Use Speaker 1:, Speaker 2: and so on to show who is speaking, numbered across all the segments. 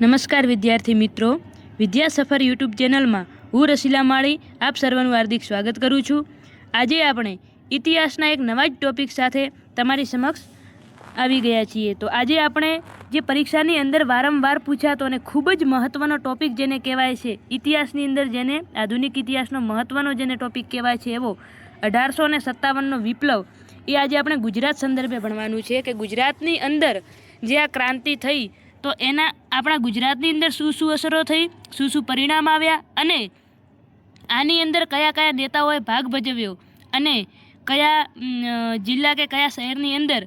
Speaker 1: નમસ્કાર વિદ્યાર્થી મિત્રો. વિદ્યા સફર યુટ્યુબ ચેનલમાં હું રસીલા માળી આપ સર્વનું હાર્દિક સ્વાગત કરું છું. આજે આપણે ઇતિહાસના એક નવા જ ટોપિક સાથે તમારી સમક્ષ આવી ગયા છીએ. તો આજે આપણે જે પરીક્ષાની અંદર વારંવાર પૂછાતો અને ખૂબ જ મહત્ત્વનો ટોપિક જેને કહેવાય છે, ઇતિહાસની અંદર જેને આધુનિક ઇતિહાસનો મહત્ત્વનો જેને ટોપિક કહેવાય છે એવો અઢારસો ને સત્તાવનનો વિપ્લવ એ આજે આપણે ગુજરાત સંદર્ભે ભણવાનું છે કે ગુજરાતની અંદર જે આ ક્રાંતિ થઈ તો એના આપણા ગુજરાતની અંદર શું શું અસરો થઈ, શું શું પરિણામ આવ્યા અને આની અંદર કયા કયા નેતાઓએ ભાગ ભજવ્યો અને કયા જિલ્લા કે કયા શહેરની અંદર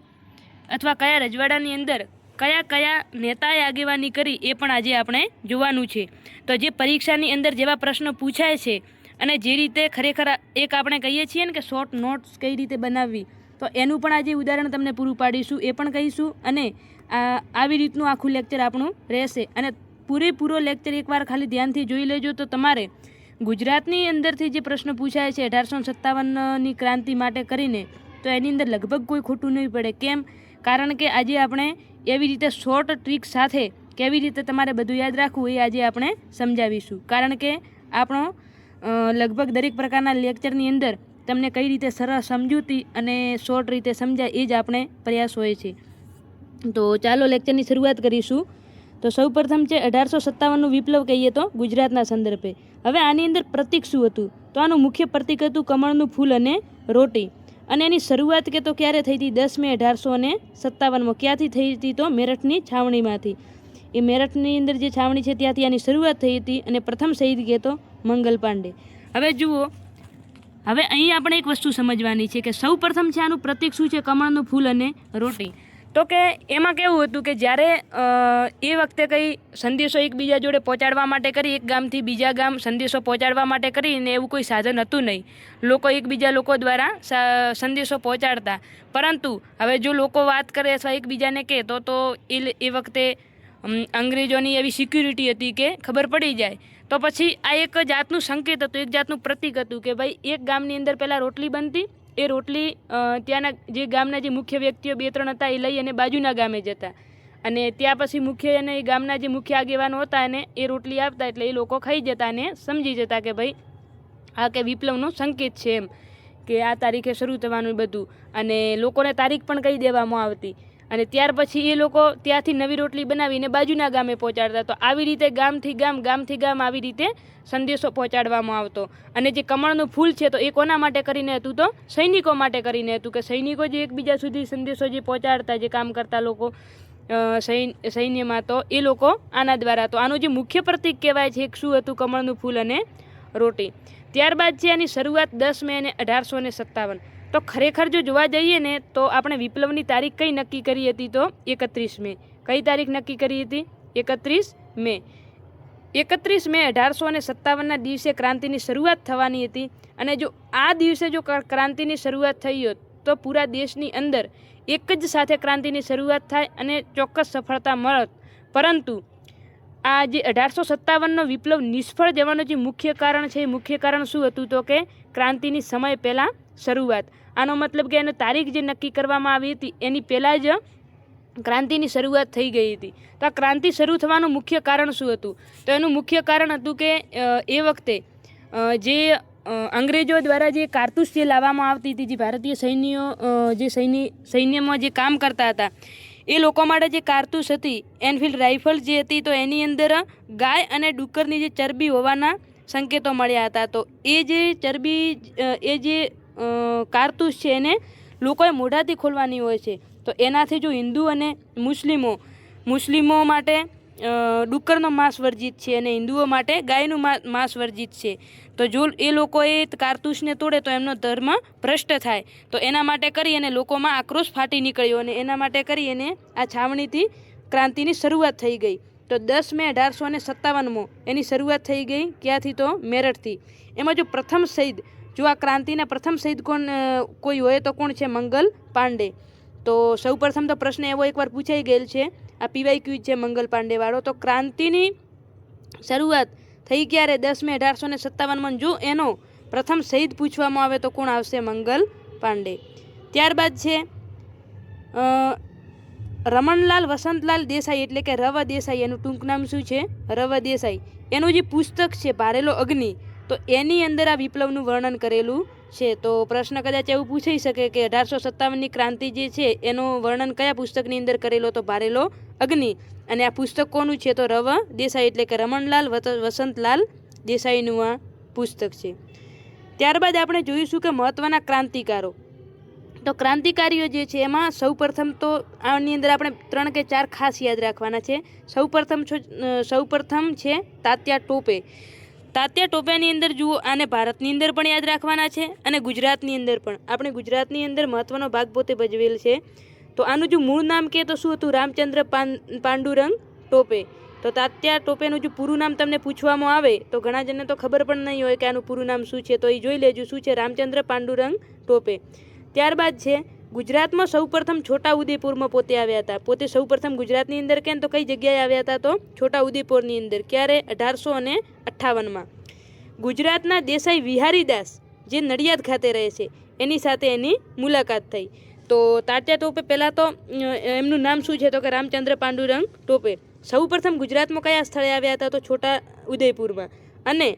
Speaker 1: અથવા કયા રજવાડાની અંદર કયા કયા નેતાએ આગેવાની કરી એ પણ આજે આપણે જોવાનું છે. તો જે પરીક્ષાની અંદર જેવા પ્રશ્નો પૂછાય છે અને જે રીતે ખરેખર એક આપણે કહીએ છીએ ને કે શોર્ટ નોટ્સ કઈ રીતે બનાવવી તો એનું પણ આજે ઉદાહરણ તમને પૂરું પાડીશું, એ પણ કહીશું. અને આવી રીતનું આખું લેક્ચર આપણું રહેશે. અને પૂરેપૂરો લેક્ચર એકવાર ખાલી ધ્યાનથી જોઈ લેજો તો તમારે ગુજરાતની અંદરથી જે પ્રશ્ન પૂછાય છે અઢારસો સત્તાવનની ક્રાંતિ માટે કરીને, તો એની અંદર લગભગ કોઈ ખોટું નહીં પડે. કેમ? કારણ કે આજે આપણે એવી રીતે શોર્ટ ટ્રીક સાથે કેવી રીતે તમારે બધું યાદ રાખવું એ આજે આપણે સમજાવીશું. કારણ કે આપણો લગભગ દરેક પ્રકારના લેક્ચરની અંદર તમને કઈ રીતે સરળ સમજૂતી અને શોર્ટ રીતે સમજાય એ જ આપણે પ્રયાસ હોય છે. તો ચાલો લેક્ચરની શરૂઆત કરીશું. તો સૌ પ્રથમ છે અઢારસો સત્તાવનનું વિપ્લવ કહીએ તો ગુજરાતના સંદર્ભે. હવે આની અંદર પ્રતિક શું હતું? તો આનું મુખ્ય પ્રતિક હતું કમળનું ફૂલ અને રોટી. અને એની શરૂઆત કે તો ક્યારે થઈ હતી? દસ મે અઢારસો અને સત્તાવનમાં. ક્યાંથી થઈ હતી તો મેરઠની છાવણીમાંથી. એ મેરઠની અંદર જે છાવણી છે ત્યાંથી આની શરૂઆત થઈ હતી અને પ્રથમ શહીદ કે તો મંગલ પાંડે. હવે જુઓ હવે અહીં આપણે એક વસ્તુ સમજવાની છે કે સૌ પ્રથમ છે આનું પ્રતિક શું છે? કમળનું ફૂલ અને રોટી તો કે એમાં કેવું હતું કે જ્યારે એ વખતે કંઈ સંદેશો એકબીજા જોડે પહોંચાડવા માટે કરી, એક ગામથી બીજા ગામ સંદેશો પહોંચાડવા માટે કરીને એવું કોઈ સાધન હતું નહીં. લોકો એકબીજા લોકો દ્વારા સંદેશો પહોંચાડતા. પરંતુ હવે જો લોકો વાત કરે અથવા એકબીજાને કહે, તો તો એ વખતે અંગ્રેજોની એવી સિક્યુરિટી હતી કે ખબર પડી જાય. તો પછી આ એક જાતનું સંકેત હતું, એક જાતનું પ્રતીક હતું કે ભાઈ, એક ગામની અંદર પહેલાં રોટલી બનતી, એ રોટલી ત્યાંના જે ગામના જે મુખ્ય વ્યક્તિઓ બે ત્રણ હતા એ લઈ અને બાજુના ગામે જતા. અને ત્યાં પછી મુખ્ય અને એ ગામના જે મુખ્ય આગેવાનો હતા એને એ રોટલી આપતા એટલે એ લોકો ખાઈ જતા અને સમજી જતા કે ભાઈ, આ કે વિપ્લવનો સંકેત છે એમ, કે આ તારીખે શરૂ થવાનું બધું. અને લોકોને તારીખ પણ કહી દેવામાં આવતી. અને ત્યાર પછી એ લોકો ત્યાંથી નવી રોટલી બનાવીને બાજુના ગામે પહોંચાડતા. તો આવી રીતે ગામથી ગામ ગામથી ગામ આવી રીતે સંદેશો પહોંચાડવામાં આવતો. અને જે કમળનું ફૂલ છે તો એ કોના માટે કરીને હતું તો? સૈનિકો માટે કરીને હતું કે સૈનિકો જે એકબીજા સુધી સંદેશો જે પહોંચાડતા, જે કામ કરતા લોકો સૈન્યમાં તો એ લોકો આના દ્વારા. તો આનું જે મુખ્ય પ્રતિક કહેવાય છે એક શું હતું કમળનું ફૂલ અને રોટી. ત્યારબાદ છે આની શરૂઆત દસ મે અને અઢારસો ને સત્તાવન. તો ખરેખર જો જોવા જઈએ ને, તો આપણે વિપ્લવની તારીખ કઈ નક્કી કરી હતી તો? એકત્રીસ મે. કઈ તારીખ નક્કી કરી હતી? એકત્રીસ મે. એકત્રીસ મે અઢારસો અને સત્તાવનના દિવસે ક્રાંતિની શરૂઆત થવાની હતી અને જો આ દિવસે જો ક્રાંતિની શરૂઆત થઈ હોત, તો પૂરા દેશની અંદર એક જ સાથે ક્રાંતિની શરૂઆત થાય અને ચોક્કસ સફળતા મળત. પરંતુ આ જે અઢારસો સત્તાવનનો વિપ્લવ નિષ્ફળ જવાનું જે મુખ્ય કારણ છે, એ મુખ્ય કારણ શું હતું તો કે ક્રાંતિની સમય પહેલાં શરૂઆત. આનો મતલબ કે એનો તારીખ જે નક્કી કરવામાં આવી હતી, એની પહેલાં જ ક્રાંતિની શરૂઆત થઈ ગઈ હતી. તો આ ક્રાંતિ શરૂ થવાનું મુખ્ય કારણ શું હતું? તો એનું મુખ્ય કારણ હતું કે એ વખતે જે અંગ્રેજો દ્વારા જે કારતૂસ જે લાવવામાં આવતી હતી, જે ભારતીય સૈન્યો જે સૈન્ય સૈન્યમાં જે કામ કરતા હતા એ લોકો માટે જે કારતૂસ હતી, એનફિલ્ડ રાઇફલ જે હતી, તો એની અંદર ગાય અને ડુક્કરની જે ચરબી હોવાના સંકેતો મળ્યા હતા. તો એ જે ચરબી એ જે કારતૂસ છે એને લોકોએ મોઢાથી ખોલવાની હોય છે. તો એનાથી જો હિન્દુ અને મુસ્લિમો મુસ્લિમો માટે ડુક્કરનો માંસ વર્જિત છે અને હિન્દુઓ માટે ગાયનું માંસ વર્જિત છે. તો જો એ લોકોએ કારતૂસને તોડે તો એમનો ધર્મ ભ્રષ્ટ થાય. તો એના માટે કરી અને લોકોમાં આક્રોશ ફાટી નીકળ્યો અને એના માટે કરી અને આ છાવણીથી ક્રાંતિની શરૂઆત થઈ ગઈ. તો દસ મે અઢારસો ને સત્તાવનમાં એની શરૂઆત થઈ ગઈ. ક્યાંથી તો? મેરઠથી. એમાં જો પ્રથમ શહીદ, જો આ ક્રાંતિના પ્રથમ શહીદ કોણ કોઈ હોય તો કોણ છે? મંગલ પાંડે. તો સૌપ્રથમ તો પ્રશ્ન એવો એકવાર પૂછાઈ ગયેલ છે આ પીવાય ક્યુ છે મંગલ પાંડેવાળો. તો ક્રાંતિની શરૂઆત થઈ ક્યારે? દસ મે અઢારસો ને સત્તાવનમાં જો એનો પ્રથમ શહીદ પૂછવામાં આવે તો કોણ આવશે? મંગલ પાંડે. ત્યારબાદ છે રમણલાલ વસંતલાલ દેસાઈ એટલે કે રવ દેસાઈ. એનું ટૂંક નામ શું છે? રવ દેસાઈ. એનું જે પુસ્તક છે, ભારેલો અગ્નિ, તો એની અંદર આ વિપ્લવનું વર્ણન કરેલું છે. તો પ્રશ્ન કદાચ એવું પૂછાઈ શકે કે અઢારસો સત્તાવનની ક્રાંતિ જે છે, એનું વર્ણન કયા પુસ્તકની અંદર કરેલો? તો ભારેલો અગ્નિ. અને આ પુસ્તક કોનું છે તો રવ, દેસાઈ એટલે કે રમણલાલ વસંતલાલ, દેસાઈનું આ પુસ્તક છે. ત્યારબાદ આપણે જોઈશું કે મહત્ત્વના ક્રાંતિકારો. તો ક્રાંતિકારીઓ જે છે એમાં સૌપ્રથમ તો આની અંદર આપણે ત્રણ કે ચાર ખાસ યાદ રાખવાના છે. સૌપ્રથમ સૌપ્રથમ છે તાત્યા ટોપે. તાત્યા ટોપેની અંદર જુઓ, આને ભારતની અંદર પણ યાદ રાખવાના છે અને ગુજરાતની અંદર પણ. આપણે ગુજરાતની અંદર મહત્ત્વનો ભાગ પોતે ભજવેલ છે. તો આનું જો મૂળ નામ કહે તો શું હતું? રામચંદ્ર પાંડુરંગ ટોપે. તો તાત્યા ટોપેનું જો પૂરું નામ તમને પૂછવામાં આવે, તો ઘણા જણને તો ખબર પણ નહીં હોય કે આનું પૂરું નામ શું છે. તો એ જોઈ લેજો શું છે રામચંદ્ર પાંડુરંગ ટોપે. ત્યારબાદ છે, ગુજરાતમાં સૌપ્રથમ છોટા ઉદેપુરમાં પોતે આવ્યા હતા. પોતે સૌપ્રથમ ગુજરાતની અંદર કેમ? તો કઈ જગ્યાએ આવ્યા હતા તો? છોટા ઉદેપુરની અંદર, ક્યારે? અઢારસો અને અઠ્ઠાવનમાં. ગુજરાતના દેસાઈ વિહારીદાસ જે નડિયાદ ખાતે રહે છે, એની સાથે એની મુલાકાત થઈ. તો તાત્યા ટોપે પહેલાં તો એમનું નામ શું છે તો કે રામચંદ્ર પાંડુરંગ ટોપે. સૌપ્રથમ ગુજરાતમાં કયા સ્થળે આવ્યા હતા તો છોટા ઉદયપુરમાં. અને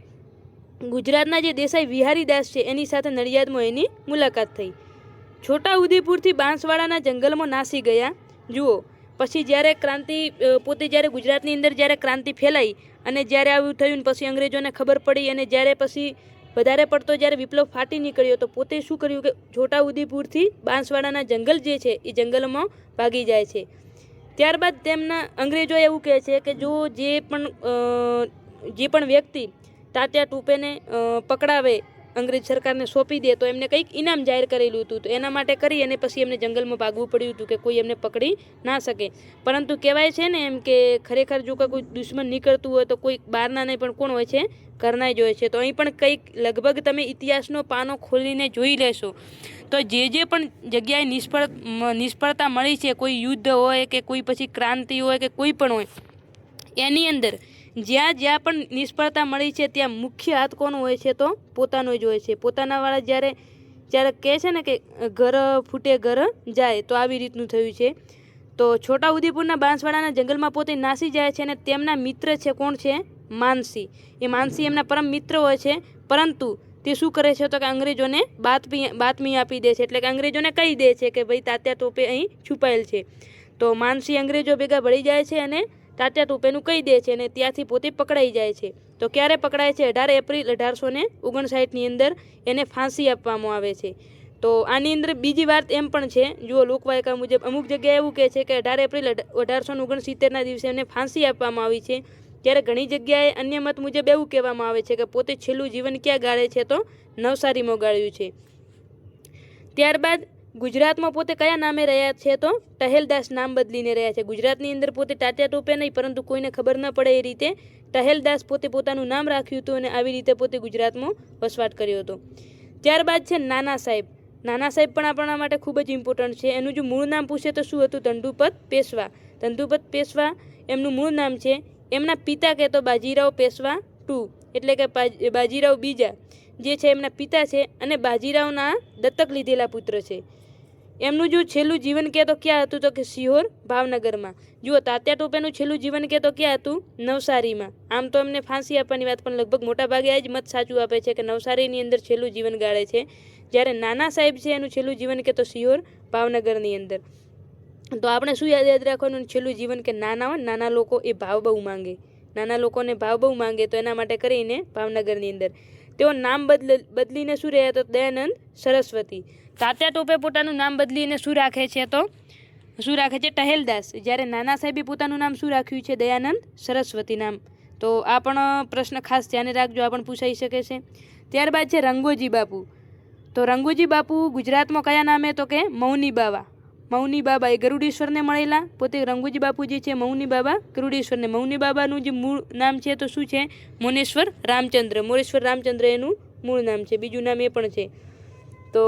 Speaker 1: ગુજરાતના જે દેસાઈ વિહારીદાસ છે એની સાથે નડિયાદમાં એની મુલાકાત થઈ. છોટા ઉદયપુરથી બાંસવાડાના જંગલમાં નાસી ગયા. જુઓ, પછી જ્યારે ક્રાંતિ પોતે જ્યારે ગુજરાતની અંદર જ્યારે ક્રાંતિ ફેલાઈ અને જ્યારે આવું થયું ને પછી અંગ્રેજોને ખબર પડી અને જ્યારે પછી વધારે પડતો જ્યારે વિપ્લવ ફાટી નીકળ્યો તો પોતે શું કર્યું કે છોટા ઉદેપુરથી બાંસવાડાના જંગલ જે છે એ જંગલમાં ભાગી જાય છે. ત્યારબાદ તેમના અંગ્રેજો એવું કહે છે કે જો જે પણ જે પણ વ્યક્તિ તાત્યા ટૂપેને પકડાવે અંગ્રેજ સરકારને સોંપી દે તો એમને કંઈક ઇનામ જાહેર કરેલું હતું. તો એના માટે કરી અને પછી એમને જંગલમાં ભાગવું પડ્યું હતું કે કોઈ એમને પકડી ના શકે. પરંતુ કહેવાય છે ને એમ કે ખરેખર જો કે કોઈ દુશ્મન નીકળતું હોય તો કોઈ બહારના નહીં પણ કોણ હોય છે? ઘરના જ હોય છે. તો અહીં પણ કંઈક લગભગ તમે ઇતિહાસનો પાનો ખોલીને જોઈ લેશો. તો જે જે પણ જગ્યાએ નિષ્ફળ, નિષ્ફળતા મળી છે, કોઈ યુદ્ધ હોય કે કોઈ પછી ક્રાંતિ હોય કે કોઈ પણ હોય, એની અંદર જ્યાં જ્યાં પણ નિષ્ફળતા મળી છે, ત્યાં મુખ્ય હાથ કોનો હોય છે તો પોતાનો જ હોય છે. પોતાનાવાળા જ્યારે જ્યારે કહે છે ને કે ઘર ફૂટે, ઘર જાય તો આવી રીતનું થયું છે. તો છોટા ઉદેપુરના બાંસવાડાના જંગલમાં પોતે નાસી જાય છે અને તેમના મિત્ર છે, કોણ છે? માનસી. એ માનસી એમના પરમ મિત્ર હોય છે, પરંતુ તે શું કરે છે તો કે અંગ્રેજોને બાતમી બાતમી આપી દે છે. એટલે કે અંગ્રેજોને કહી દે છે કે ભાઈ તાત્યા ટોપે અહીં છુપાયેલ છે. તો માનસી અંગ્રેજો ભેગા ભળી જાય છે અને તાત્યા ટોપેનું કહી દે છે અને ત્યાંથી પોતે પકડાઈ જાય છે. તો ક્યારે પકડાય છે? અઢાર એપ્રિલ અઢારસો ને ઓગણસાઠની અંદર એને ફાંસી આપવામાં આવે છે. તો આની અંદર બીજી વાત એમ પણ છે, જુઓ લોકવાયકા મુજબ અમુક જગ્યાએ એવું કહે છે કે અઢાર એપ્રિલ અઢારસો ઓગણસિત્તેરના દિવસે એને ફાંસી આપવામાં આવી છે. ત્યારે ઘણી જગ્યાએ અન્ય મત મુજબ એવું કહેવામાં આવે છે કે પોતે છેલ્લું જીવન ક્યાં ગાળે છે તો નવસારીમાં ગાળ્યું છે. ત્યારબાદ ગુજરાતમાં પોતે કયા નામે રહ્યા છે તો? ટહેલદાસ નામ બદલીને રહ્યા છે. ગુજરાતની અંદર પોતે તાત્યા ટોપે નહીં, પરંતુ કોઈને ખબર ન પડે એ રીતે ટહેલદાસ પોતે પોતાનું નામ રાખ્યું હતું અને આવી રીતે પોતે ગુજરાતમાં વસવાટ કર્યો હતો. ત્યારબાદ છે નાના સાહેબ. નાના સાહેબ પણ આપણા માટે ખૂબ જ ઇમ્પોર્ટન્ટ છે. એનું જો મૂળ નામ પૂછે તો શું હતું? ધંધુપત પેશવા. ધંધુપત પેશવા એમનું મૂળ નામ છે. એમના પિતા કહેતો બાજીરાવ પેશવા ટુ. એટલે કે બાજીરાવ બીજા. જે છે એમના પિતા છે અને બાજીરાવના દત્તક લીધેલા પુત્ર છે. એમનું જો છેલ્લું જીવન કહે તો ક્યાં હતું તો કે સિહોર ભાવનગરમાં. જુઓ, તાત્યા ટોપેનું છેલ્લું જીવન કહે તો ક્યાં હતું? નવસારીમાં. આમ તો એમને ફાંસી આપવાની વાત પણ લગભગ મોટા ભાગે આ જ મત સાચું આપે છે કે નવસારીની અંદર છેલ્લું જીવન ગાળે છે. જ્યારે નાના સાહેબ છે એનું છેલ્લું જીવન કે તો સિહોર ભાવનગરની અંદર. તો આપણે શું યાદ યાદ રાખવાનું? છેલ્લું જીવન કે નાના હોય નાના લોકો એ ભાવ બહુ માંગે. નાના લોકોને ભાવ બહુ માંગે તો એના માટે કરીને ભાવનગરની અંદર. તેઓ નામ બદલ બદલીને શું રહ્યા તો દયાનંદ સરસ્વતી. તાત્યા ટોપે પોતાનું નામ બદલીને શું રાખે છે તો? શું રાખે છે? ટહેલદાસ. જ્યારે નાના સાહેબે પોતાનું નામ શું રાખ્યું છે? દયાનંદ સરસ્વતી નામ. તો આ પણ પ્રશ્ન ખાસ ધ્યાને રાખજો, આ પણ પૂછાઈ શકે છે. ત્યારબાદ છે રંગોજી બાપુ. તો રંગોજી બાપુ ગુજરાતમાં કયા નામે તો કે મૌની બાવા. મૌની બાબા એ ગરુડેશ્વરને મળેલા. પોતે રંગોજી બાપુ જે છે, મૌની બાબા, ગરુડેશ્વરને. મૌની બાબાનું જે મૂળ નામ છે તો શું છે? મોનેશ્વર રામચંદ્ર. મોરેશ્વર રામચંદ્ર એનું મૂળ નામ છે. બીજું નામ એ પણ છે. તો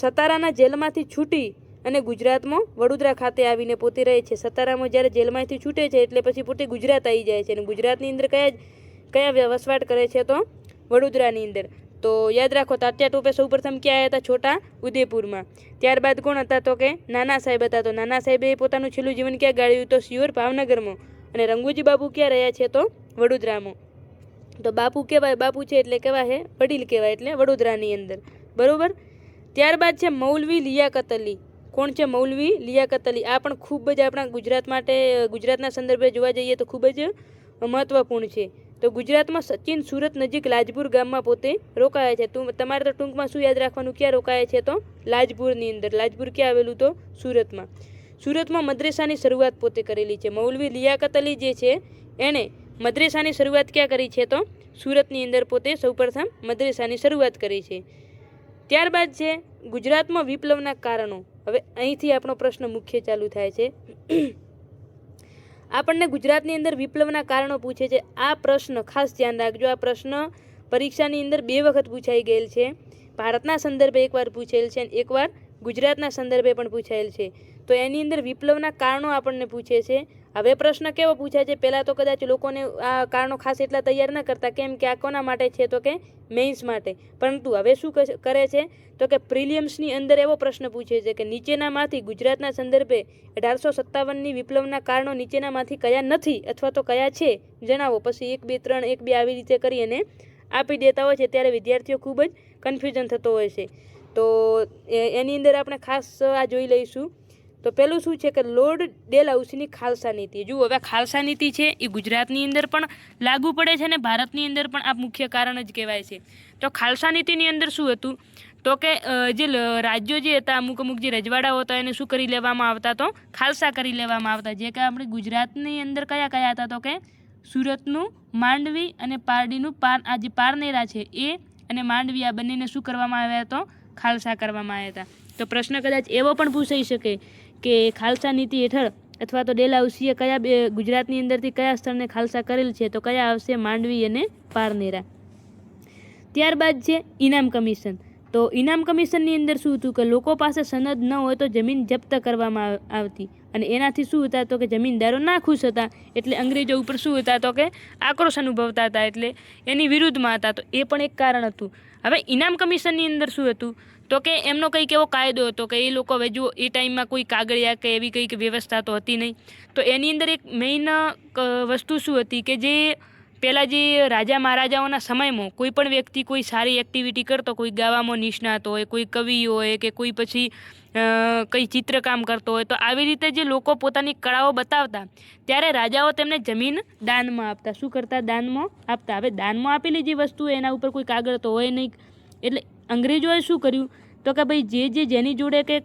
Speaker 1: સતારાના જેલમાંથી છૂટી અને ગુજરાતમાં વડોદરા ખાતે આવીને પોતે રહે છે. સતારામાં જ્યારે જેલમાંથી છૂટે છે એટલે પછી પોતે ગુજરાત આવી જાય છે અને ગુજરાતની અંદર કયા કયા વસવાટ કરે છે તો વડોદરાની અંદર. તો યાદ રાખો, તાત્યા ટોપે સૌપ્રથમ ક્યાં આવ્યા હતા? છોટા ઉદેપુરમાં. ત્યારબાદ કોણ હતા તો કે નાના સાહેબ હતા. તો નાના સાહેબે પોતાનું છેલ્લું જીવન ક્યાં ગાળ્યું? તો સિયોર ભાવનગરમાં. અને રંગુજી બાપુ ક્યાં રહ્યા છે તો વડોદરામાં. તો બાપુ કહેવાય, બાપુ છે એટલે કહેવાય હે, વડીલ કહેવાય એટલે વડોદરાની અંદર. બરોબર? ત્યારબાદ છે મૌલવી લિયાકત અલી કોણ છે મૌલવી લિયાકત અલી આ પણ ખૂબ જ આપણા ગુજરાત માટે, ગુજરાતના સંદર્ભે જોવા જઈએ તો ખૂબ જ મહત્વપૂર્ણ છે. તો ગુજરાતમાં સચિન સુરત નજીક લાજપુર ગામમાં પોતે રોકાયા છે. તમારે તો ટૂંકમાં શું યાદ રાખવાનું? ક્યાં રોકાયા છે તો? લાજપુરની અંદર. લાજપુર ક્યાં આવેલું તો? સુરતમાં. સુરતમાં મદ્રેસાની શરૂઆત પોતે કરેલી છે. મૌલવી લિયાકત અલી જે છે, એણે મદ્રેસાની શરૂઆત ક્યાં કરી છે તો? સુરતની અંદર પોતે સૌપ્રથમ મદ્રેસાની શરૂઆત કરી છે. ત્યારબાદ છે ગુજરાતમાં વિપ્લવના કારણો. હવે અહીંથી આપણો પ્રશ્ન મુખ્ય ચાલુ થાય છે. આપણને ગુજરાતની અંદર વિપ્લવના કારણો પૂછે છે. આ પ્રશ્ન ખાસ ધ્યાન રાખજો. આ પ્રશ્ન પરીક્ષાની અંદર બે વખત પૂછાઈ ગયેલ છે. ભારતના સંદર્ભે એકવાર પૂછેલ છે અને એકવાર ગુજરાતના સંદર્ભે પણ પૂછાયેલ છે. તો એની અંદર વિપ્લવના કારણો આપણને પૂછે છે. હવે પ્રશ્ન કેવો પૂછાય છે? પહેલાં તો કદાચ લોકોને આ કારણો ખાસ એટલા તૈયાર ન કરતા કેમ કે આ કોના માટે છે? તો કે મેઇન્સ માટે. પરંતુ હવે શું કરે છે? તો કે પ્રિલિયમ્સની અંદર એવો પ્રશ્ન પૂછે છે કે નીચેનામાંથી ગુજરાતના સંદર્ભે અઢારસો સત્તાવનની વિપ્લવના કારણો નીચેનામાંથી કયા નથી અથવા તો કયા છે? જણાવો. પછી એક, બે, ત્રણ, એક, બે આવી રીતે કરી અને આપી દેતા હોય છે. ત્યારે વિદ્યાર્થીઓ ખૂબ જ કન્ફ્યુઝન થતો હોય છે. તો એની અંદર આપણે ખાસ આ જોઈ લઈશું. તો પહેલું શું છે કે લોર્ડ ડેલ હાઉસની ખાલસા નીતિ. જુઓ, હવે ખાલસા નીતિ છે એ ગુજરાતની અંદર પણ લાગુ પડે છે અને ભારતની અંદર પણ આ મુખ્ય કારણ જ કહેવાય છે. તો ખાલસા નીતિની અંદર શું હતું? તો કે જે રાજ્યો જે હતા, અમુક અમુક જે રજવાડાઓ હતા, એને શું કરી લેવામાં આવતા તો? ખાલસા કરી લેવામાં આવતા. જે કે આપણે ગુજરાતની અંદર કયા કયા હતા? તો કે સુરતનું માંડવી અને પારડીનું પાર, આ જે પારનેરા છે એ અને માંડવી આ બંનેને શું કરવામાં આવ્યા તો? ખાલસા કરવામાં આવ્યા હતા. તો પ્રશ્ન કદાચ એવો પણ પૂછાઈ શકે કે ખાલસા નીતિ હેઠળ અથવા તો ડેલાઉસીએ કયા બે ગુજરાતની અંદરથી કયા સ્થળને ખાલસા કરેલ છે, તો કયા આવશે માંડવી અને પારનેરા. ત્યારબાદ છે ઇનામ કમિશન. તો ઇનામ કમિશનની અંદર શું હતું કે લોકો પાસે સનદ ન હોય તો જમીન જપ્ત કરવામાં આવતી. અને એનાથી શું હતા તો કે જમીનદારો ના ખુશ હતા, એટલે અંગ્રેજો ઉપર શું હતા તો કે આક્રોશ અનુભવતા હતા, એટલે એની વિરુદ્ધમાં હતા, તો એ પણ એક કારણ હતું. હવે ઇનામ કમિશનની અંદર શું હતું? તો કે એમનો કંઈક એવો કાયદો હતો કે એ લોકો હવે જો એ ટાઈમમાં કોઈ કાગળિયા કે એવી કંઈક વ્યવસ્થા તો હતી નહીં. તો એની અંદર એક મેઇન વસ્તુ શું હતી કે જે પહેલાં જે રાજા મહારાજાઓના સમયમાં કોઈ પણ વ્યક્તિ કોઈ સારી એક્ટિવિટી કરતો, કોઈ ગાવામાં નિષ્ણાત હોય, કોઈ કવિ હોય કે કોઈ પછી કંઈ ચિત્રકામ કરતો હોય, તો આવી રીતે જે લોકો પોતાની કળાઓ બતાવતા, ત્યારે રાજાઓ તેમને જમીન દાનમાં આપતા. શું કરતા? દાનમાં આપતા. હવે દાનમાં આપેલી જે વસ્તુ એના ઉપર કોઈ કાગળ તો હોય નહીં. એટલે અંગ્રેજોએ શું કર્યું? તો કે ભાઈ, જે જે જેની જોડે કે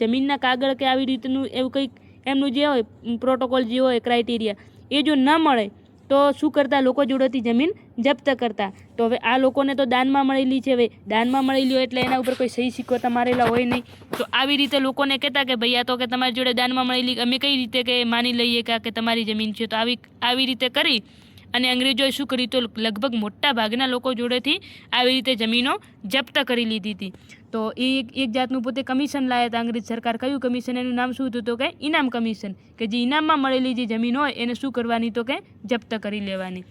Speaker 1: જમીનના કાગળ કે આવી રીતનું એવું કંઈક એમનું જે હોય પ્રોટોકોલ જે હોય, ક્રાઇટેરિયા, એ જો ન મળે, તો શું કરતા? લોકો જોડેથી જમીન જપ્ત કરતા. તો હવે આ લોકોને તો દાનમાં મળેલી છે હવે. દાનમાં મળેલી હોય એટલે એના ઉપર કોઈ સહી સિક્કો મારેલા હોય નહીં. તો આવી રીતે લોકોને કહેતા કે ભાઈ, આ તો કે તમારી જોડે દાનમાં મળેલી, અમે કઈ રીતે કે માની લઈએ કે તમારી જમીન છે? તો આવી આવી રીતે કરી અને અંગ્રેજોએ શું કર્યું તો લગભગ મોટા ભાગના લોકો જોડેથી આવી રીતે જમીનો જપ્ત કરી લીધી હતી. તો એ એક જાતનું પોતે કમિશન લાવ્યા હતા. અંગ્રેજ સરકાર કયું કમિશન? એનું નામ શું હતું તો કે ઇનામ કમિશન. કે જે ઇનામમાં મળેલી જે જમીન હોય એને શું કરવાની તો કે જપ્ત કરી લેવાની.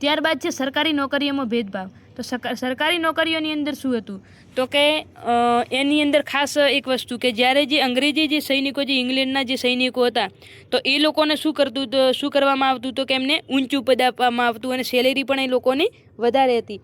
Speaker 1: ત્યારબાદ છે સરકારી નોકરીઓમાં ભેદભાવ. તો સરકા- સરકારી નોકરીઓની અંદર શું હતું? તો કે એની અંદર ખાસ એક વસ્તુ કે જ્યારે જે અંગ્રેજી જે સૈનિકો જે ઇંગ્લેન્ડના જે સૈનિકો હતા, તો એ લોકોને શું કરતું તો, શું કરવામાં આવતું તો કે એમને ઊંચું પદ આપવામાં આવતું અને સેલેરી પણ એ લોકોની વધારે હતી.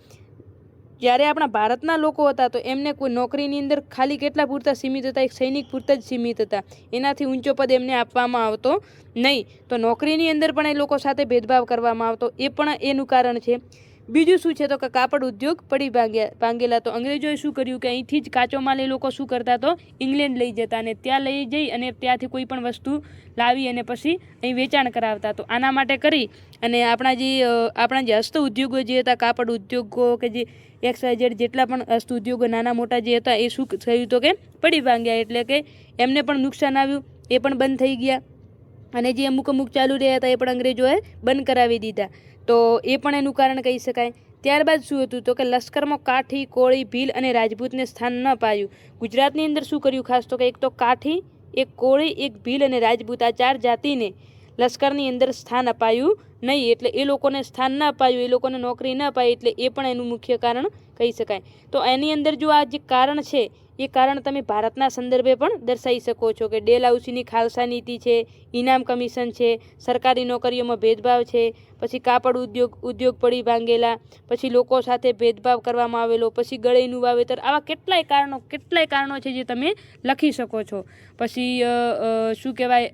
Speaker 1: જ્યારે આપણા ભારતના લોકો હતા, તો એમને કોઈ નોકરીની અંદર ખાલી કેટલા પૂરતા સીમિત હતા? એક સૈનિક પૂરતા જ સીમિત હતા. એનાથી ઊંચો પદ એમને આપવામાં આવતો નહીં. તો નોકરીની અંદર પણ એ લોકો સાથે ભેદભાવ કરવામાં આવતો. એ પણ એનું કારણ છે. બીજું શું છે તો કે કાપડ ઉદ્યોગ પડી ભાંગ્યા ભાંગેલા. તો અંગ્રેજોએ શું કર્યું કે અહીંથી જ કાચો માલ એ લોકો શું કરતા તો ઇંગ્લેન્ડ લઈ જતા અને ત્યાં લઈ જઈ અને ત્યાંથી કોઈ પણ વસ્તુ લાવી અને પછી અહીં વેચાણ કરાવતા. તો આના માટે કરી અને આપણા જે આપણા જે હસ્ત ઉદ્યોગો જે હતા, કાપડ ઉદ્યોગો કે જે એક્સ જેટલા પણ હસ્ત ઉદ્યોગો નાના મોટા જે હતા, એ શું થયું તો કે પડી ભાંગ્યા. એટલે કે એમને પણ નુકસાન આવ્યું, એ પણ બંધ થઈ ગયા. અને જે અમુક અમુક ચાલુ રહ્યા હતા, એ પણ અંગ્રેજોએ બંધ કરાવી દીધા. તો એ પણ એનું કારણ કહી શકાય. ત્યારબાદ શું હતું તો કે લશ્કરમાં કાઠી, કોળી, ભીલ અને રાજપૂતને સ્થાન ન પાયું. ગુજરાતની અંદર શું કર્યું? ખાસ તો કે એક તો કાઠી, એક કોળી, એક ભીલ અને રાજપૂત આ ચાર જાતિને લશ્કરની અંદર સ્થાન અપાયું નહીં. એટલે એ લોકોને સ્થાન ન અપાયું, એ લોકોને નોકરી ન અપાય એટલે એ પણ એનું મુખ્ય કારણ કહી શકાય. તો એની અંદર જો આ જે કારણ છે એ કારણ તમે ભારતના સંદર્ભે પણ દર્શાવી શકો છો કે ડેલ હાઉસીની ખાલસા નીતિ છે, ઇનામ કમિશન છે, સરકારી નોકરીઓમાં ભેદભાવ છે, પછી કાપડ ઉદ્યોગ ઉદ્યોગ પડી ભાંગેલા, પછી લોકો સાથે ભેદભાવ કરવામાં આવેલો, પછી ગળેનું વાવેતર, આવા કેટલાય કારણો કેટલાય કારણો છે જે તમે લખી શકો છો. પછી શું કહેવાય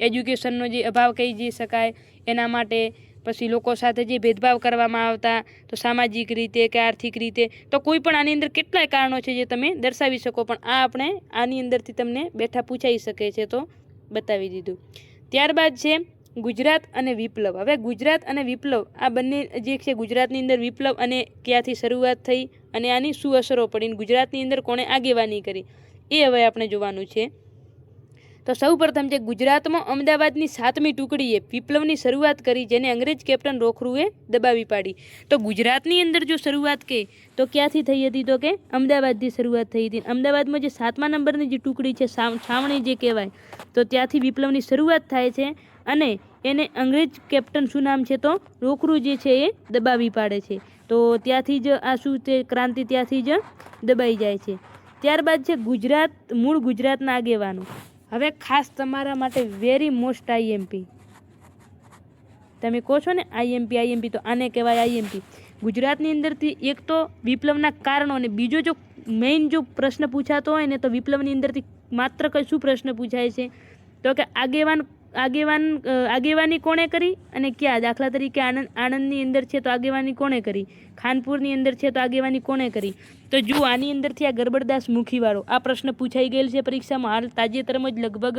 Speaker 1: એજ્યુકેશનનો જે અભાવ કહી જઈ શકાય, એના માટે પછી લોકો સાથે જે ભેદભાવ કરવામાં આવતા, તો સામાજિક રીતે કે આર્થિક રીતે, તો કોઈ પણ આની અંદર કેટલાય કારણો છે જે તમે દર્શાવી શકો, પણ આ આપણે આની અંદરથી તમને બેઠા પૂછાઈ શકે છે તો બતાવી દીધું. ત્યારબાદ છે ગુજરાત અને વિપ્લવ. હવે ગુજરાત અને વિપ્લવ, આ બંને જે છે ગુજરાતની અંદર વિપ્લવ અને ક્યાંથી શરૂઆત થઈ અને આની શું અસરો પડી અને ગુજરાતની અંદર કોણે આગેવાની કરી, એ હવે આપણે જોવાનું છે. તો સૌ પ્રથમ છે ગુજરાતમાં અમદાવાદની સાતમી ટુકડીએ વિપ્લવની શરૂઆત કરી, જેને અંગ્રેજ કેપ્ટન રોખરુએ દબાવી પાડી. તો ગુજરાતની અંદર જો શરૂઆત કે તો ક્યાંથી થઈ હતી તો કે અમદાવાદથી શરૂઆત થઈ હતી. અમદાવાદમાં જે સાતમા નંબરની જે ટુકડી છે છાવણી જે કહેવાય, તો ત્યાંથી વિપ્લવની શરૂઆત થાય છે અને એને અંગ્રેજ કેપ્ટન શું નામ છે તો રોકરું જે છે એ દબાવી પાડે છે. તો ત્યાંથી જ આ શું તે ક્રાંતિ ત્યાંથી જ દબાઈ જાય છે. ત્યારબાદ છે ગુજરાત, મૂળ ગુજરાતના આગેવાનો. હવે ખાસ તમારા માટે વેરી મોસ્ટ આઈએમપી તમે કહો છો ને આઈએમપી આઈએમપી તો આને કહેવાય આઈએમપી ગુજરાતની અંદરથી એક તો વિપ્લવના કારણો અને બીજો જો મેઇન જો પ્રશ્ન પૂછાતો હોય ને તો વિપ્લવની અંદરથી માત્ર કઈ શું પ્રશ્ન પૂછાય છે? તો કે આગેવાન આગેવાન આગેવાની કોણે કરી અને ક્યાં? દાખલા તરીકે આણંદ, આણંદની અંદર છે તો આગેવાની કોણે કરી? ખાનપુરની અંદર છે તો આગેવાની કોણે કરી? તો જુઓ, આની અંદરથી આ ગરબડદાસ મુખીવાળો. આ પ્રશ્ન પૂછાઈ ગયેલ છે પરીક્ષામાં. હાલ તાજેતરમાં જ લગભગ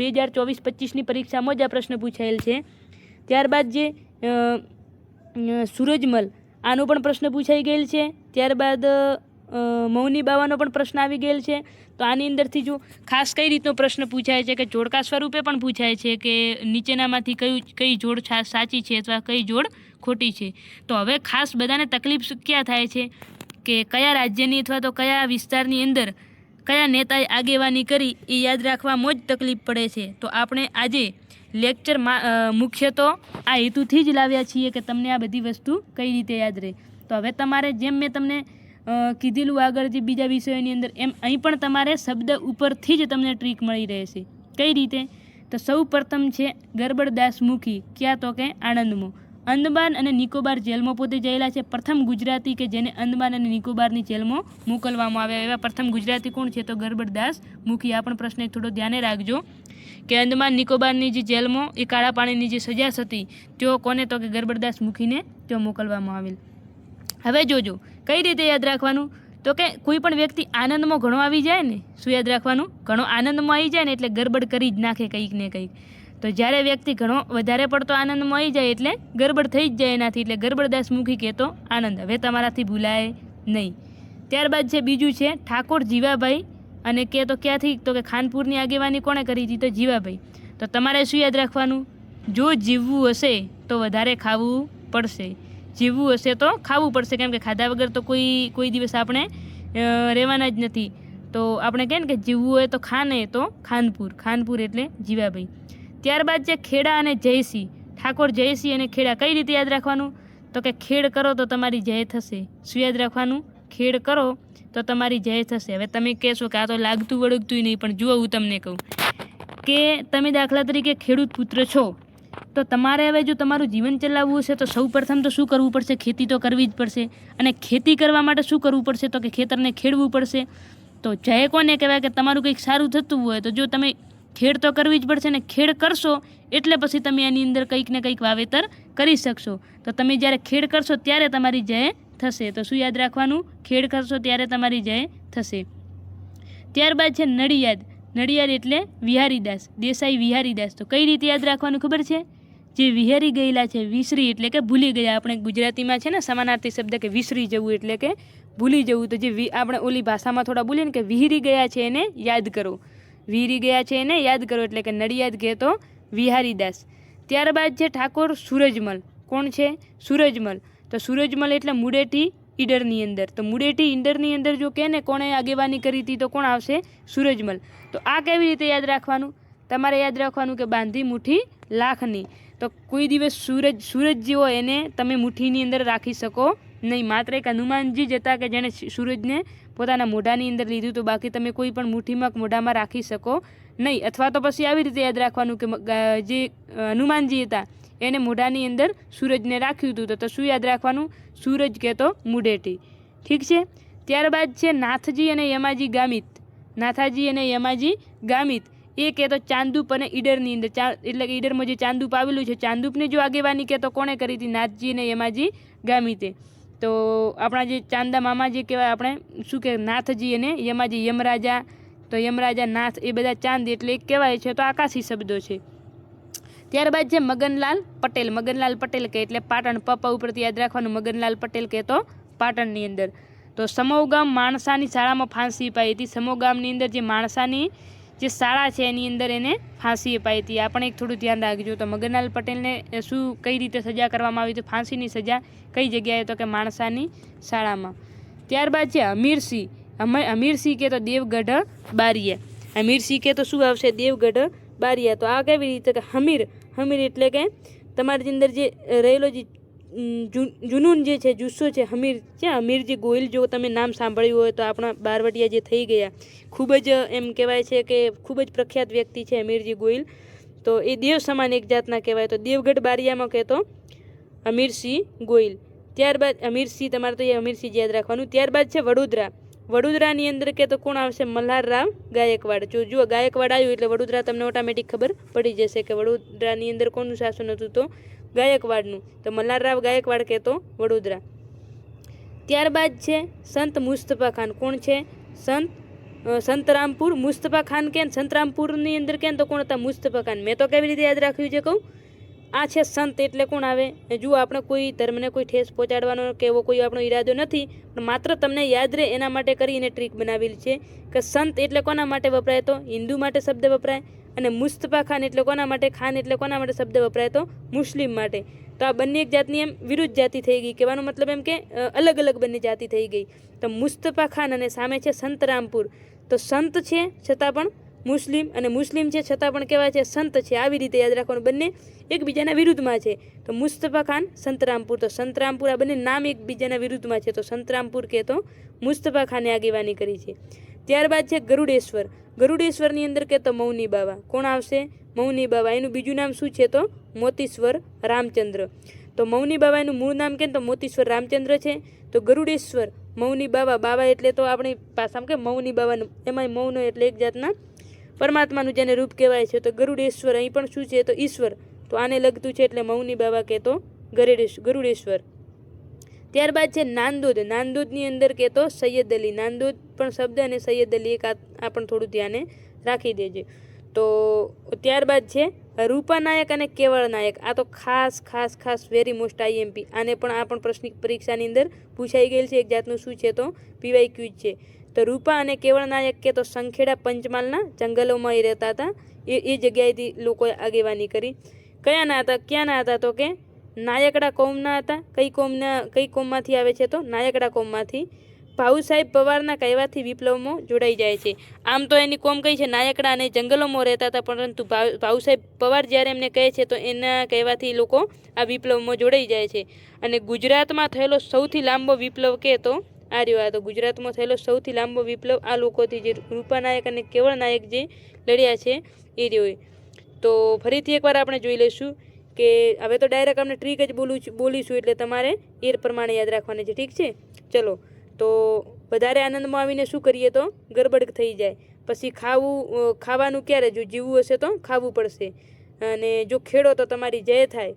Speaker 1: બે હજાર ચોવીસ પચીસની પરીક્ષામાં જ આ પ્રશ્ન પૂછાયેલ છે. ત્યારબાદ જે સૂરજમલ, આનો પણ પ્રશ્ન પૂછાઈ ગયેલ છે. ત્યારબાદ મૌની બાવાનો પણ પ્રશ્ન આવી ગયેલ છે. તો આની અંદરથી જો ખાસ કઈ રીતનો પ્રશ્ન પૂછાય છે કે જોડકા સ્વરૂપે પણ પૂછાય છે કે નીચેનામાંથી કયું, કઈ જોડ સાચી છે અથવા કઈ જોડ ખોટી છે? તો હવે ખાસ બધાને તકલીફ ક્યાં થાય છે? કે કયા રાજ્યની અથવા તો કયા વિસ્તારની અંદર કયા નેતાએ આગેવાની કરી એ યાદ રાખવામાં જ તકલીફ પડે છે. તો આપણે આજે લેક્ચરમાં મુખ્ય તો આ હેતુથી જ લાવ્યા છીએ કે તમને આ બધી વસ્તુ કઈ રીતે યાદ રહે. તો હવે તમારે જેમ મેં તમને કીધેલું આગળ જે બીજા વિષયોની અંદર, એમ અહીં પણ તમારે શબ્દ ઉપરથી જ તમને ટ્રીક મળી રહેશે કઈ રીતે? તો સૌ પ્રથમ છે ગરબડદાસ મુખી, ક્યાં તો કે આણંદમાં. અંદમાન અને નિકોબાર જેલમાં પોતે જયેલા છે. પ્રથમ ગુજરાતી કે જેને અંદમાન અને નિકોબારની જેલમાં મોકલવામાં આવ્યા એવા પ્રથમ ગુજરાતી કોણ છે તો ગરબડદાસ મુખી આ પણ પ્રશ્ન થોડો ધ્યાને રાખજો. કે અંદમાન, નિકોબારની જે જેલમાં એ કાળા પાણીની જે સજા હતી તેઓ કોને તો કે ગરબડદાસ મુખીને તેઓ મોકલવામાં આવેલ. હવે જોજો, કઈ રીતે યાદ રાખવાનું? તો કે કોઈ પણ વ્યક્તિ આનંદમાં ઘણો આવી જાય ને, શું યાદ રાખવાનું? ઘણો આનંદમાં આવી જાય ને એટલે ગરબડ કરી જ નાખે કંઈક ને કંઈક. તો જ્યારે વ્યક્તિ ઘણો વધારે પડતો આનંદમાં આવી જાય એટલે ગરબડ થઈ જ જાય એનાથી, એટલે ગરબડદાસ મુખી કહેતો આનંદ. હવે તમારાથી ભૂલાય નહીં. ત્યારબાદ છે બીજું છે ઠાકોર જીવાભાઈ અને કે તો ક્યાંથી, તો કે ખાનપુરની આગેવાની કોણે કરી હતી તો જીવાભાઈ. તો તમારે શું યાદ રાખવાનું? જો જીવવું હશે તો વધારે ખાવું પડશે. જીવવું હશે તો ખાવું પડશે. કેમ કે ખાધા વગર તો કોઈ કોઈ દિવસ આપણે રહેવાના જ નથી. તો આપણે કહે ને કે જીવવું હોય તો ખાને તો ખાનપુર. ખાનપુર એટલે જીવાભાઈ. ત્યારબાદ છે ખેડા અને જયસિંહ ઠાકોર જયસિંહ અને ખેડા કઈ રીતે યાદ રાખવાનું? તો કે ખેડ કરો તો તમારી જય થશે. શું યાદ રાખવાનું? ખેડ કરો તો તમારી જય થશે. હવે તમે કહેશો કે આ તો લાગતું વળગતું નહીં, પણ જુઓ હું તમને કહું. કે તમે દાખલા તરીકે ખેડૂત પુત્ર છો, તો તમારે હવે જો તમારું જીવન ચલાવવું હશે, તો સૌ પ્રથમ તો શું કરવું પડશે? ખેતી તો કરવી જ પડશે. અને ખેતી કરવા માટે શું કરવું પડશે? તો કે ખેતરને ખેડવું પડશે. તો જય કોને કહેવાય? કે તમારું કંઈક સારું થતું હોય, તો જો તમે ખેડ તો કરવી જ પડશે ને ખેડ કરશો એટલે પછી તમે એની અંદર કંઈક ને કંઈક વાવેતર કરી શકશો. તો તમે જ્યારે ખેડ કરશો ત્યારે તમારી જય થશે. તો શું યાદ રાખવાનું? ખેડ કરશો ત્યારે તમારી જય થશે. ત્યારબાદ છે નડિયાદ. નડિયાદ એટલે વિહારીદાસ. દેસાઈ વિહારીદાસ. તો કઈ રીતે યાદ રાખવાનું ખબર છે? જે વિહારી ગયેલા છે, વિસરી એટલે કે ભૂલી ગયા. આપણે ગુજરાતીમાં છે ને સમાનાર્થી શબ્દ કે વિસરી જવું એટલે કે ભૂલી જવું. તો જે આપણે ઓલી ભાષામાં થોડા બોલીએ ને કે વિહરી ગયા છે એને યાદ કરો. વિહરી ગયા છે એને, યાદ કરો એટલે કે નડિયાદ કહે તો વિહારીદાસ. ત્યારબાદ છે ઠાકોર સૂરજમલ. કોણ છે? સૂરજમલ. તો સૂરજમલ એટલે મુડેઠી ઈડરની અંદર. તો મુડેઠી ઈડરની અંદર જો કહે ને કોણે આગેવાની કરી હતી તો કોણ આવશે? સૂરજમલ. તો આ કેવી રીતે યાદ રાખવાનું? તમારે યાદ રાખવાનું કે બાંધી મુઠ્ઠી લાખની. તો કોઈ દિવસ સૂરજ સૂરજ જેવો એને તમે મુઠ્ઠીની અંદર રાખી શકો નહીં, માત્ર એક હનુમાનજી જ હતા કે જેણે સૂરજને પોતાના મોઢાની અંદર લીધું તો બાકી તમે કોઈ પણ મુઠ્ઠીમાં મોઢામાં રાખી શકો નહીં. અથવા તો પછી આવી રીતે યાદ રાખવાનું કે જે હનુમાનજી હતા, એને મોઢાની અંદર સૂરજને રાખ્યું હતું. તો- શું યાદ રાખવાનું? સૂરજ કહેતો મુડેટી ઠીક છે? ત્યારબાદ છે નાથજી અને યમાજી ગામિત. નાથાજી અને યમાજી ગામિત. એ કહેતો ચાંદુપ અને ઈડરની અંદર. એટલે કે ઈડરમાં જે ચાંદુપ આવેલું છે, ચાંદુપની જો આગેવાની કહેતો કોણે કરી હતી? નાથજી અને યમાજી ગામિતે. તો આપણા જે ચાંદા મામા જે કહેવાય આપણે, શું કે નાથજી અને યમાજી યમરાજા, તો યમરાજા નાથ એ બધા ચાંદ એટલે એક કહેવાય છે, તો આકાશી શબ્દો છે. ત્યારબાદ છે મગનલાલ પટેલ મગનલાલ પટેલ કે એટલે પાટણ, પપ્પા ઉપરથી યાદ રાખવાનું, મગનલાલ પટેલ કે તો પાટણની અંદર. તો સમોગામ માણસાની શાળામાં ફાંસી પાઈ હતી. સમોગામની અંદર જે માણસાની જે શાળા છે એની અંદર એને ફાંસી અપાઈ હતી. આ પણ એક થોડું ધ્યાન રાખજો. તો મગનલાલ પટેલને શું કઈ રીતે સજા કરવામાં આવી? હતી ફાંસીની સજા કઈ જગ્યાએ? તો કે માણસાની શાળામાં. ત્યારબાદ છે અમીરસિંહ અમે અમીરસિંહ કે તો દેવગઢ બારિયા અમીરસિંહ કે તો શું આવશે? દેવગઢ બારિયા તો આ કેવી રીતે? કે હમીર. હમીર એટલે કે તમારી અંદર જે રહેલો જે જુનૂન જે છે, જુસ્સો છે, હમીર છે હમીરજી ગોહિલ જો તમે નામ સાંભળ્યું હોય તો આપણા બારવટિયા જે થઈ ગયા, ખૂબ જ એમ કહેવાય છે કે ખૂબ જ પ્રખ્યાત વ્યક્તિ છે હમીરજી ગોહિલ. તો એ દેવ સમાન એક જાતના કહેવાય. તો દેવગઢ બારિયામાં કહેતો અમીરસિંહ ગોહિલ. ત્યારબાદ અમીરસિંહ તમારે તો એ અમીરસિંહ જ યાદ રાખવાનું. ત્યારબાદ છે વડોદરા. વડોદરાની અંદર કે તો કોણ આવશે? મલ્હારરાવ ગાયકવાડ. જો જુઓ ગાયકવાડ આવ્યું એટલે વડોદરા તમને ઓટોમેટિક ખબર પડી જશે કે વડોદરાની અંદર કોનું શાસન હતું તો ગાયકવાડનું. તો મલ્હારરાવ ગાયકવાડ કહેતો વડોદરા. ત્યારબાદ છે સંત મુસ્તફા ખાન. કોણ છે? સંત સંતરામપુર મુસ્તફા ખાન કેમ સંતરામપુરની અંદર કેમ તો કોણ હતા? મુસ્તફા ખાન. મેં તો કેવી રીતે યાદ રાખ્યું છે કહું? આ છે સંત એટલે કોણ આવે? જુઓ આપણે કોઈ ધર્મને કોઈ ઠેસ પહોંચાડવાનો કે એવો કોઈ આપણો ઈરાદો નથી, પણ માત્ર તમને યાદ રહે એના માટે કરીને ટ્રીક બનાવેલી છે કે સંત એટલે કોના માટે વપરાય તો? હિન્દુ માટે શબ્દ વપરાય અને મુસ્તફા ખાન એટલે કોના માટે? ખાન એટલે કોના માટે શબ્દ વપરાય તો? મુસ્લિમ માટે. તો આ બંને એક જાતની એમ વિરુદ્ધ જાતિ થઈ ગઈ. કહેવાનો મતલબ એમ કે અલગ અલગ બંને જાતિ થઈ ગઈ. તો મુસ્તફા ખાન અને સામે છે સંત રામપુર. તો સંત છે છતાં પણ મુસ્લિમ અને મુસ્લિમ છે, છતાં પણ કહેવાય છે સંત છે. આવી રીતે યાદ રાખવાનું બંને એકબીજાના વિરુદ્ધમાં છે. તો મુસ્તફા ખાન સંતરામપુર. તો સંતરામપુર આ બંને નામ એકબીજાના વિરુદ્ધમાં છે. તો સંતરામપુર કે તો મુસ્તફા ખાને આગેવાની કરી છે. ત્યારબાદ છે ગરુડેશ્વર. ગરુડેશ્વરની અંદર કે તો મૌની બાવા. કોણ આવશે? મૌની બાવા. એનું બીજું નામ શું છે તો? મોતીશ્વર રામચંદ્ર. તો મૌની બાવા એનું મૂળ નામ કેમ? તો મોતીશ્વર રામચંદ્ર છે. તો ગરુડેશ્વર, મૌની બાવા. બાવા એટલે તો આપણી પાસામાં કે મૌની બાવાનું એમાંય મૌનો એટલે એક જાતના પરમાત્માનું જેને રૂપ કહેવાય છે, તો ગરુડેશ્વર અહીં પણ શું છે? તો ઈશ્વર. તો આને લગતું છે એટલે મૌની બાવા કહેતો ગરુડેશ, ગરુડેશ્વર. ત્યારબાદ છે નાંદોદ. નાંદોદની અંદર કહેતો સૈયદ અલી. નાંદોદ પણ શબ્દ અને સૈયદ અલી એક આ પણ થોડું ધ્યાને રાખી દેજે. તો ત્યારબાદ છે રૂપા નાયક અને કેવળ નાયક આ તો ખાસ ખાસ ખાસ વેરી મોસ્ટ આઈએમપી આને પણ આ પણ પ્રશ્ન પરીક્ષાની અંદર પૂછાઈ ગયેલ છે. એક જાતનું શું છે તો પીવાય ક્યુજ છે. તો રૂપા અને કેવળ નાયક કે તો સંખેડા પંચમહાલના જંગલોમાં એ રહેતા હતા. એ એ જગ્યાએથી લોકોએ આગેવાની કરી. કયા ના હતા, ક્યાં ના હતા તો કે નાયકડા કોમના હતા. કઈ કોમના, કઈ કોમમાંથી આવે છે તો નાયકડા કોમમાંથી. ભાઉ સાહેબ પવારના કહેવાથી વિપ્લવમાં જોડાઈ જાય છે. આમ તો એની કોમ કઈ છે, નાયકડા અને જંગલોમાં રહેતા હતા, પરંતુ ભાઉ સાહેબ પવાર જ્યારે એમને કહે છે તો એના કહેવાથી લોકો આ વિપ્લવમાં જોડાઈ જાય છે. અને ગુજરાતમાં થયેલો સૌથી લાંબો વિપ્લવ કહે તો આ રહ્યો આ તો ગુજરાતમાં થયેલો સૌથી લાંબો વિપ્લવ આ લોકોથી જે રૂપાનાયક અને કેવળ નાયક જે લડ્યા છે, એ રહ્યો તો ફરીથી એકવાર આપણે જોઈ લઈશું કે હવે તો ડાયરેક્ટ આપણે ટ્રીક જ બોલું બોલીશું એટલે તમારે એ પ્રમાણે યાદ રાખવાની છે, ઠીક છે? ચલો, તો વધારે આનંદમાં આવીને શું કરીએ તો? ગરબડ થઈ જાય. પછી ખાવું ખાવાનું ક્યારે? જો જીવવું હશે તો ખાવું પડશે. અને જો ખેડો તો તમારી જય થાય.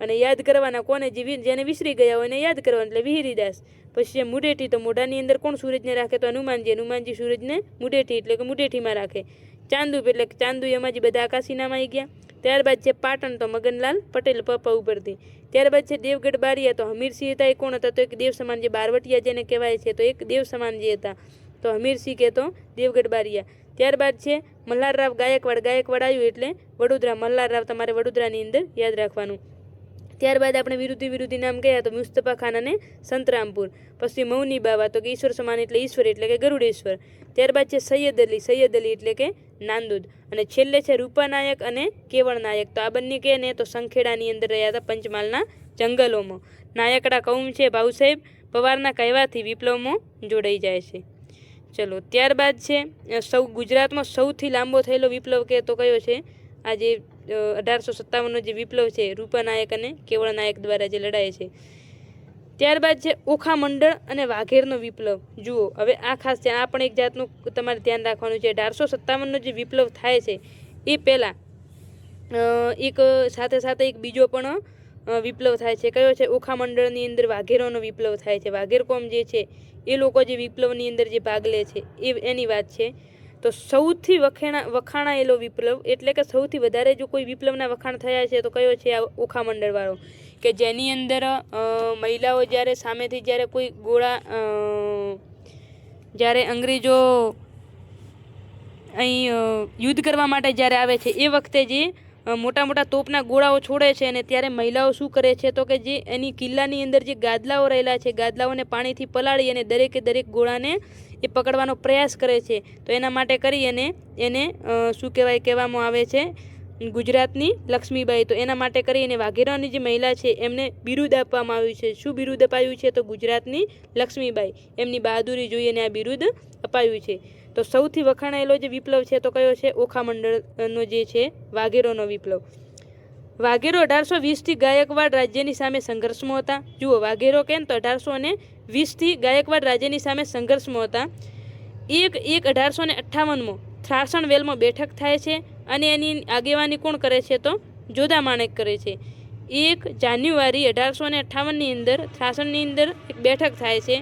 Speaker 1: અને યાદ કરવાના કોને? જીવી, જેને વિસરી ગયા હોય એને યાદ કરવાના, એટલે વિહિરીદાસ. પછી મુડેઠી તો મોઢાની અંદર કોણ સૂરજને રાખે તો હનુમાનજી? હનુમાનજી સૂરજને મુડેઠી એટલે કે મુડેઠીમાં રાખે. ચાંદુપ એટલે કે ચાંદુ જે બધા આકાશી નામ આવી ગયા. ત્યારબાદ છે પાટણ તો મગનલાલ પટેલ પપ્પા ઉપરથી. ત્યારબાદ છે દેવગઢ બારિયા તો હમીરસિંહ હતા એ કોણ હતા? તો એક દેવ સમાન જે બારવટિયા જેને કહેવાય છે તો એક દેવ સમાન જે હતા. તો હમીરસિંહ કહેતો દેવગઢ બારિયા. ત્યારબાદ છે મલ્હારરાવ ગાયકવાડ. ગાયકવાડ આવ્યું એટલે વડોદરા. મલ્હારરાવ તમારે વડોદરાની અંદર યાદ રાખવાનું. ત્યારબાદ આપણે વિરુદ્ધિ વિરુદ્ધિ નામ ગયા તો મુસ્તફા ખાન અને સંતરામપુર. પછી મૌની બાવા તો કે ઈશ્વર સમાન એટલે ઈશ્વર એટલે કે ગરુડેશ્વર. ત્યારબાદ છે સૈયદ અલી. સૈયદ અલી એટલે કે નાંદુદ. અને છેલ્લે છે રૂપાનાયક અને કેવળ નાયક તો આ બંને કે ને તો સંખેડાની અંદર રહ્યા હતા પંચમહાલના જંગલોમાં. નાયકડા કૌમ છે ભાઉસાહેબ. પવારના કહેવાથી વિપ્લવમાં જોડાઈ જાય છે. ચલો, ત્યારબાદ છે સૌ ગુજરાતમાં સૌથી લાંબો થયેલો વિપ્લવ કે તો કયો છે? આ જે અઢારસો સત્તાવનનો જે વિપ્લવ છે રૂપાનાયક અને કેવળ નાયક દ્વારા જે લડાય છે. ત્યારબાદ છે ઓખા મંડળ અને વાઘેરનો વિપ્લવ. જુઓ, હવે આ ખાસ છે આ પણ એક જાતનું તમારે ધ્યાન રાખવાનું છે. અઢારસો સત્તાવનનો જે વિપ્લવ થાય છે, એ પહેલાં એક સાથે સાથે એક બીજો પણ વિપ્લવ થાય છે. કયો છે? ઓખા મંડળની અંદર વાઘેરોનો વિપ્લવ થાય છે. વાઘેર કોમ જે છે, એ લોકો જે વિપ્લવની અંદર જે ભાગ લે છે, એ, એની વાત છે. તો સૌથી વખેણા, વખાણાયેલો વિપ્લવ, એટલે કે સૌથી વધારે જો કોઈ વિપ્લવના વખાણ થયા છે તો કયો છે આ ઓખા મંડળવાળો? કે જેની અંદર મહિલાઓ જ્યારે સામેથી જ્યારે કોઈ ગોળા જ્યારે અંગ્રેજો અહીં યુદ્ધ કરવા માટે જ્યારે આવે છે, એ વખતે જે મોટા મોટા તોપના ગોળાઓ છોડે છે અને ત્યારે મહિલાઓ શું કરે છે તો કે જે એની કિલ્લાની અંદર જે ગાદલાઓ રહેલા છે, ગાદલાઓને પાણીથી પલાળી અને દરેકે દરેક ગોળાને એ પકડવાનો પ્રયાસ કરે છે. તો એના માટે કરી અને એને શું કહેવાય, કહેવામાં આવે છે, ગુજરાતની લક્ષ્મીબાઈ. તો એના માટે કરીને વાઘેરાની જે મહિલા છે, એમને બિરુદ આપવામાં આવ્યું છે. શું બિરુદ અપાયું છે? તો ગુજરાતની લક્ષ્મીબાઈ. એમની બહાદુરી જોઈને આ બિરુદ અપાયું છે. તો સૌથી વખાણાયેલો જે વિપ્લવ છે, તો કયો છે? ઓખા મંડળનો જે છે, વાઘેરોનો વિપ્લવ. વાઘેરો અઢારસો વીસથી ગાયકવાડ રાજ્યની સામે સંઘર્ષમાં હતા. જુઓ, વાઘેરો કેમ તો અઢારસો અને વીસથી ગાયકવાડ રાજ્યની સામે સંઘર્ષમાં હતા. એક એક અઢારસો ને અઠ્ઠાવનમાં થ્રાસણ વેલમાં બેઠક થાય છે અને એની આગેવાની કોણ કરે છે તો? જોધા માણેક કરે છે. એક, જાન્યુઆરી અઢારસો ને અઠ્ઠાવનની અંદર થ્રાસણની અંદર એક બેઠક થાય છે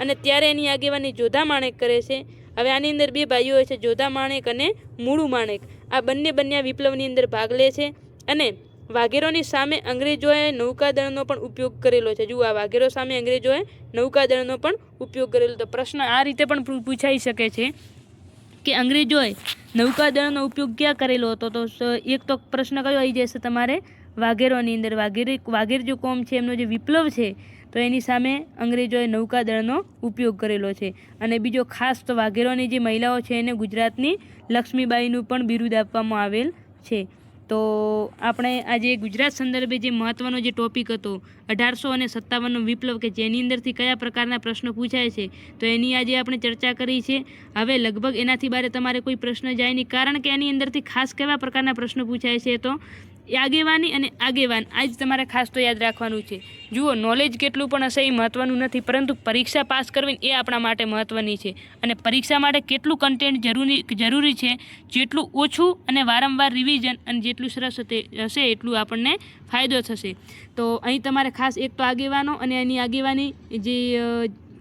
Speaker 1: અને ત્યારે એની આગેવાની જોધા માણેક કરે છે. હવે આની અંદર બે ભાઈઓ છે જોધા માણેક અને મૂળું માણેક. આ બંને બંને વિપ્લવની અંદર ભાગ લે છે અને વાઘેરોની સામે અંગ્રેજોએ નૌકાદળનો પણ ઉપયોગ કરેલો છે. જુઓ, આ વાઘેરો સામે અંગ્રેજોએ નૌકાદળનો પણ ઉપયોગ કરેલો તો પ્રશ્ન આ રીતે પણ પૂછાઈ શકે છે કે અંગ્રેજોએ નૌકાદળનો ઉપયોગ ક્યાં કરેલો હતો? તો એક તો પ્રશ્ન કયો આવી જશે તમારે? વાઘેરોની અંદર વાઘેરી વાઘેર જો કોમ છે, એમનો જે વિપ્લવ છે, તો એની સામે અંગ્રેજોએ નૌકાદળનો ઉપયોગ કરેલો છે. અને બીજો ખાસ તો વાઘેરોની જે મહિલાઓ છે, એને ગુજરાતની લક્ષ્મીબાઈનું પણ બિરુદ આપવામાં આવેલ છે. તો આપણે આજે ગુજરાત સંદર્ભે જે મહત્ત્વનો જે ટોપિક હતો, અઢારસો અને સત્તાવનનો વિપ્લવ કે જેની અંદરથી કયા પ્રકારના પ્રશ્નો પૂછાય છે, તો એની આજે આપણે ચર્ચા કરી છે. હવે લગભગ એનાથી બારે તમારે કોઈ પ્રશ્ન જાય નહીં, કારણ કે એની અંદરથી ખાસ કેવા પ્રકારના પ્રશ્નો પૂછાય છે તો આગેવાની અને આગેવાન. આ જ તમારે ખાસ તો યાદ રાખવાનું છે. જુઓ નોલેજ કેટલું પણ હશે એ મહત્ત્વનું નથી, પરંતુ પરીક્ષા પાસ કરવી એ આપણા માટે મહત્ત્વની છે. અને પરીક્ષા માટે કેટલું કન્ટેન્ટ જરૂરી જરૂરી છે, જેટલું ઓછું અને વારંવાર રિવિઝન અને જેટલું સરસ હશે એટલું આપણને ફાયદો થશે. તો અહીં તમારે ખાસ એક તો આગેવાનો અને એની આગેવાની જે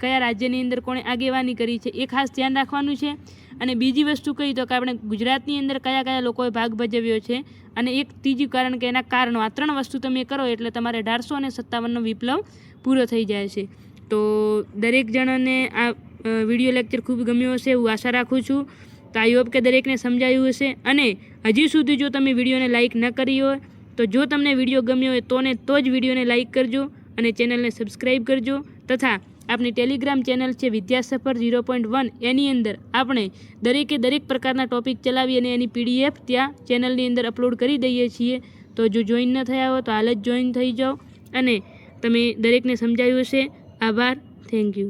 Speaker 1: કયા રાજ્યની અંદર કોણે આગેવાની કરી છે એ ખાસ ધ્યાન રાખવાનું છે. અને બીજી વસ્તુ કહી તો કે આપણે ગુજરાતની અંદર કયા કયા લોકોએ ભાગ ભજવ્યો છે અને એક ત્રીજું કારણ કે એના કારણો, આ ત્રણ વસ્તુ તમે કરો એટલે તમારે અઢારસો અને સત્તાવનનો વિપ્લવ પૂરો થઈ જાય છે. તો દરેક જણાને આ વીડિયો લેક્ચર ખૂબ ગમ્યો હશે એવું આશા રાખું છું. તો આઈ હોપ કે દરેકને સમજાયું હશે. અને હજી સુધી જો તમે વિડીયોને લાઇક ન કરી હોય, તો જો તમને વીડિયો ગમ્યો હોય, તો ને તો જ વિડીયોને લાઇક કરજો અને ચેનલને સબસ્ક્રાઈબ કરજો તથા આપણી ટેલિગ્રામ ચેનલ છે વિદ્યાસફર ઝીરો પોઈન્ટ વન. એની અંદર આપણે દરેકે દરેક પ્રકારના ટોપિક ચલાવી અને એની પીડીએફ ત્યાં ચેનલની અંદર અપલોડ કરી દઈએ છીએ. તો જો જોઈન ન થયા હોય તો હાલ જ જોઈન થઈ જાઓ અને તમે દરેકને સમજાયું હશે. આભાર. Thank you.